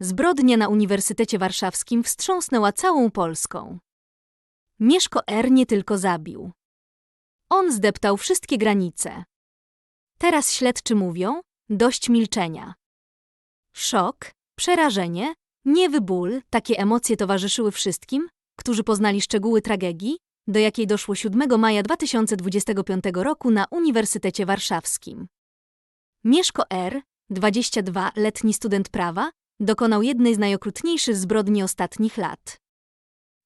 zbrodnia na Uniwersytecie Warszawskim wstrząsnęła całą Polską. Mieszko R. nie tylko zabił. On zdeptał wszystkie granice. Teraz śledczy mówią, dość milczenia. Szok, przerażenie, niewy ból, takie emocje towarzyszyły wszystkim, którzy poznali szczegóły tragedii, do jakiej doszło 7 maja 2025 roku na Uniwersytecie Warszawskim. Mieszko R., 22-letni student prawa, dokonał jednej z najokrutniejszych zbrodni ostatnich lat.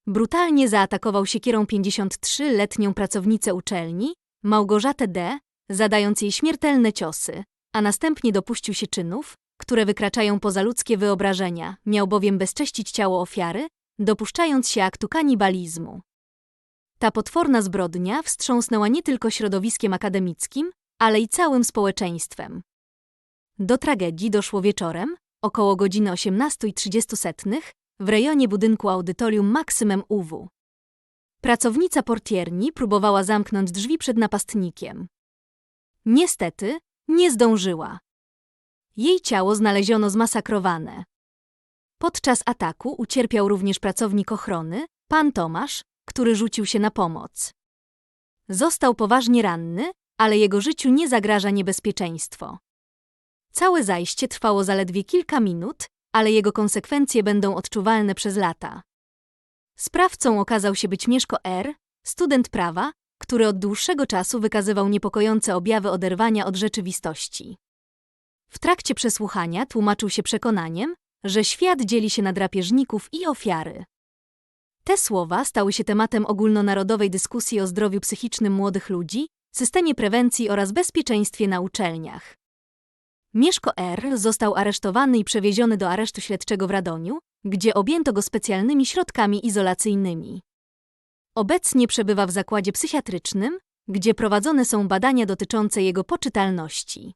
Brutalnie zaatakował siekierą 53-letnią pracownicę uczelni, Małgorzatę D., zadając jej śmiertelne ciosy, a następnie dopuścił się czynów, które wykraczają poza ludzkie wyobrażenia, miał bowiem bezcześcić ciało ofiary, dopuszczając się aktu kanibalizmu. Ta potworna zbrodnia wstrząsnęła nie tylko środowiskiem akademickim, ale i całym społeczeństwem. Do tragedii doszło wieczorem, około godziny 18.30 w rejonie budynku audytorium Maksymem UW. Pracownica portierni próbowała zamknąć drzwi przed napastnikiem. Niestety, nie zdążyła. Jej ciało znaleziono zmasakrowane. Podczas ataku ucierpiał również pracownik ochrony, pan Tomasz, który rzucił się na pomoc. Został poważnie ranny, ale jego życiu nie zagraża niebezpieczeństwo. Całe zajście trwało zaledwie kilka minut, ale jego konsekwencje będą odczuwalne przez lata. Sprawcą okazał się być Mieszko R., student prawa, który od dłuższego czasu wykazywał niepokojące objawy oderwania od rzeczywistości. W trakcie przesłuchania tłumaczył się przekonaniem, że świat dzieli się na drapieżników i ofiary. Te słowa stały się tematem ogólnonarodowej dyskusji o zdrowiu psychicznym młodych ludzi, systemie prewencji oraz bezpieczeństwie na uczelniach. Mieszko R. został aresztowany i przewieziony do aresztu śledczego w Radoniu, gdzie objęto go specjalnymi środkami izolacyjnymi. Obecnie przebywa w zakładzie psychiatrycznym, gdzie prowadzone są badania dotyczące jego poczytalności.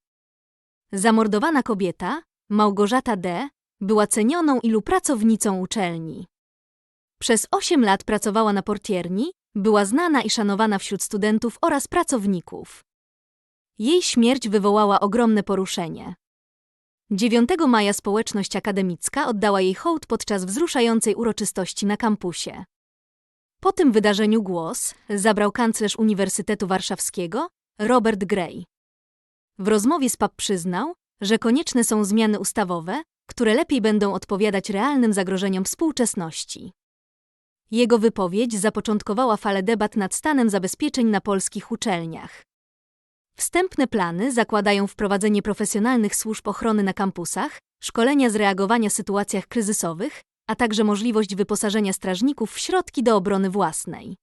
Zamordowana kobieta, Małgorzata D., była cenioną ilu pracownicą uczelni. Przez 8 lat pracowała na portierni, była znana i szanowana wśród studentów oraz pracowników. Jej śmierć wywołała ogromne poruszenie. 9 maja społeczność akademicka oddała jej hołd podczas wzruszającej uroczystości na kampusie. Po tym wydarzeniu głos zabrał kanclerz Uniwersytetu Warszawskiego Robert Gray. W rozmowie z PAP przyznał, że konieczne są zmiany ustawowe, które lepiej będą odpowiadać realnym zagrożeniom współczesności. Jego wypowiedź zapoczątkowała falę debat nad stanem zabezpieczeń na polskich uczelniach. Wstępne plany zakładają wprowadzenie profesjonalnych służb ochrony na kampusach, szkolenia z reagowania w sytuacjach kryzysowych, a także możliwość wyposażenia strażników w środki do obrony własnej.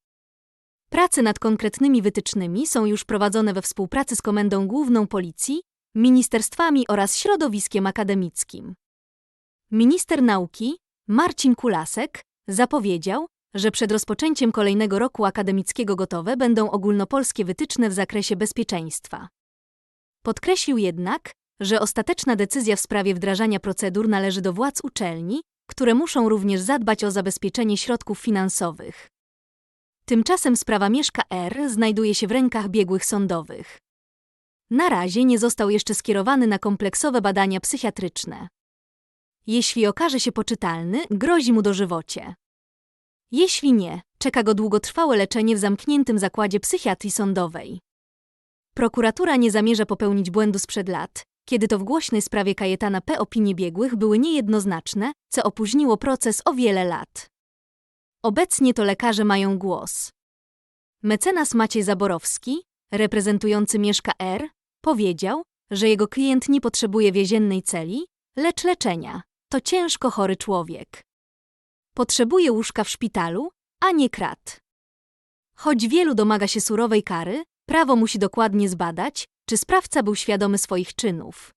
Prace nad konkretnymi wytycznymi są już prowadzone we współpracy z Komendą Główną Policji, ministerstwami oraz środowiskiem akademickim. Minister nauki, Marcin Kulasek, zapowiedział, że przed rozpoczęciem kolejnego roku akademickiego gotowe będą ogólnopolskie wytyczne w zakresie bezpieczeństwa. Podkreślił jednak, że ostateczna decyzja w sprawie wdrażania procedur należy do władz uczelni, które muszą również zadbać o zabezpieczenie środków finansowych. Tymczasem sprawa Mieszka R. znajduje się w rękach biegłych sądowych. Na razie nie został jeszcze skierowany na kompleksowe badania psychiatryczne. Jeśli okaże się poczytalny, grozi mu dożywocie. Jeśli nie, czeka go długotrwałe leczenie w zamkniętym zakładzie psychiatrii sądowej. Prokuratura nie zamierza popełnić błędu sprzed lat, kiedy to w głośnej sprawie Kajetana P. opinie biegłych były niejednoznaczne, co opóźniło proces o wiele lat. Obecnie to lekarze mają głos. Mecenas Maciej Zaborowski, reprezentujący Mieszka R., powiedział, że jego klient nie potrzebuje więziennej celi, lecz leczenia. To ciężko chory człowiek. Potrzebuje łóżka w szpitalu, a nie krat. Choć wielu domaga się surowej kary, prawo musi dokładnie zbadać, czy sprawca był świadomy swoich czynów.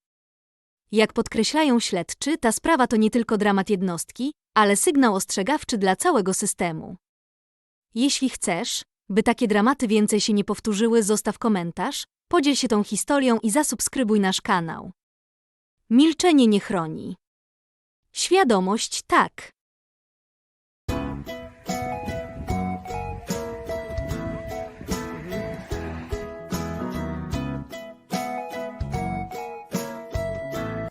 Jak podkreślają śledczy, ta sprawa to nie tylko dramat jednostki, ale sygnał ostrzegawczy dla całego systemu. Jeśli chcesz, by takie dramaty więcej się nie powtórzyły, zostaw komentarz, podziel się tą historią i zasubskrybuj nasz kanał. Milczenie nie chroni. Świadomość tak.